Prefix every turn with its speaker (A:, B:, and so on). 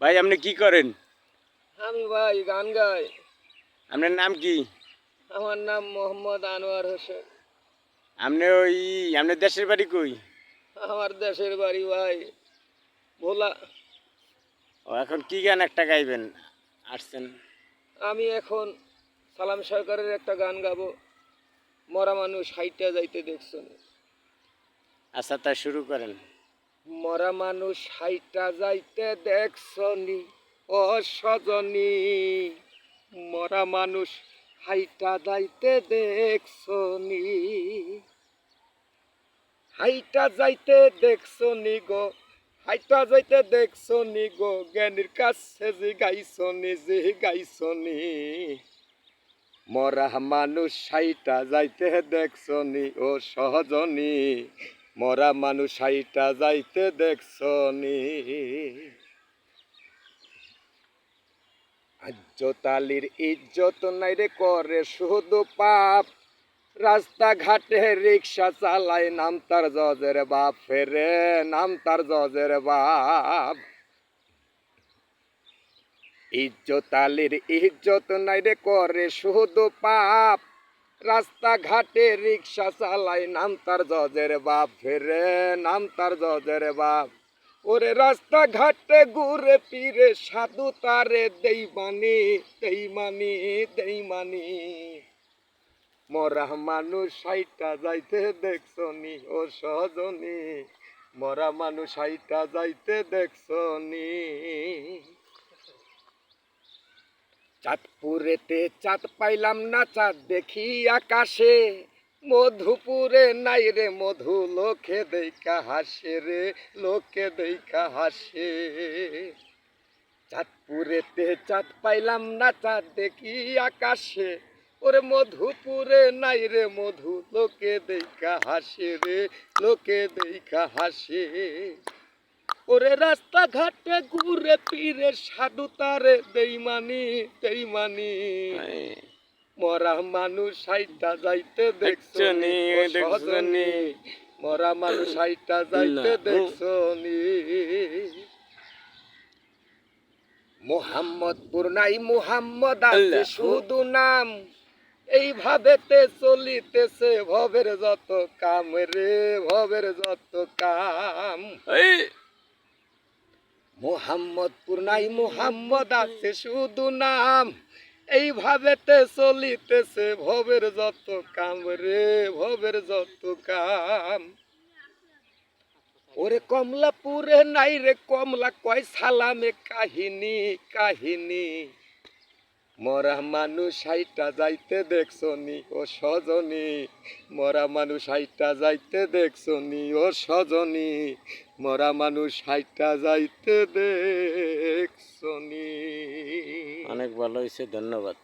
A: ভাই আপনি কি করেন?
B: আমি ভাই গান গাই।
A: আপনার নাম কি?
B: আমার নাম মোহাম্মদ আনোয়ার হোসেন।
A: আপনি ওই আপনার দেশের বাড়ি কই?
B: আমার দেশের বাড়ি ভাই ভোলা।
A: ও এখন কি গান একটা গাইবেন আসছেন?
B: আমি এখন সালাম সরকারের একটা গান গাবো। মরা মানুষ হাইটা যাইতে দেখছেন
A: আচ্ছা তা শুরু করেন।
B: মরা মানুষ হাইটা যাইতে দেখছনি ও সজনী মরা মানুষ হাইটা যাইতে দেখছনি। হাইটা যাইতে দেখছনি গো, হাইটা যাইতে দেখছনি গো, জ্ঞানীর কাছে যে গাইছনি যে গাইছনি মরা মানুষ হাইটা যাইতে দেখছনি ও সহজনী মরা মানুষ হাইটা যাইতে দেখছনি আজ্জতালির ইজ্জত নাই রে করে, শুধু পাপ। রাস্তাঘাটে রিক্সা চালায়, নাম তার জজের বাপ। ফেরে নাম তার জজের বাপ। ইজ্জতালির ইজ্জত নাই রে করে, শুধু পাপ। রাস্তাঘাটে রিক্সা চালাই নাম তার জজের বাপ। ফেরে নাম তার জজের বাপ। ওরে রাস্তাঘাটে ঘুরে ফিরে, সাধু তারে দেই মানি দেই মানি দেই মানি। মরা মানুষ সাইটা যাইতে দেখছনি, ও সজনী। মরা মানুষ সাইটা যাইতে দেখছনি। চাঁদপুরেতে চাঁদ পাইলাম না চাঁদ দেখি আকাশে। মধুপুরে নাই রে মধু, লোকে দেখা হাসে রে, লোকে দেখা হাসে। চাঁদপুরেতে চাঁদ পাইলাম না চাঁদ দেখি আকাশে। ওরে মধুপুরে নাই রে মধু, লোকে দেখা হাসে রে, লোকে দেখা হাসে। ওরে রাস্তাঘাটে ঘুরে ফিরে সাধু তারে দেইমানি দেইমানি মরা মানুষ সাইটা যাইতে দেখছনি
A: দেখছনি,
B: ও
A: দেখছনি।
B: মরা মানুষ সাইটা যাইতে
A: আল্লাহ।
B: দেখছনি মোহাম্মদপুর নাই মোহাম্মদ আছে শুধু নাম। এইভাবেতে চলিতেছে ভবের যত কাম রে ভবের যত কাম। মোহাম্মদপুর নাই, মোহাম্মদ আছে শুধু নাম। এইভাবেতে চলিতেছে ভবের যত কাম রে, ভবের যত কাম। ওরে কমলাপুরে নাই রে, কমলা কয় সালামে কাহিনী কাহিনী। মরা মানুষ হাইটা যাইতে দেখছনি, ও সজনি। মরা মানুষ হাইটা যাইতে দেখছনি, ও সজনি। মরা মানুষ হাইটা যাইতে দেখছনি।
A: অনেক ভালো হয়েছে ধন্যবাদ।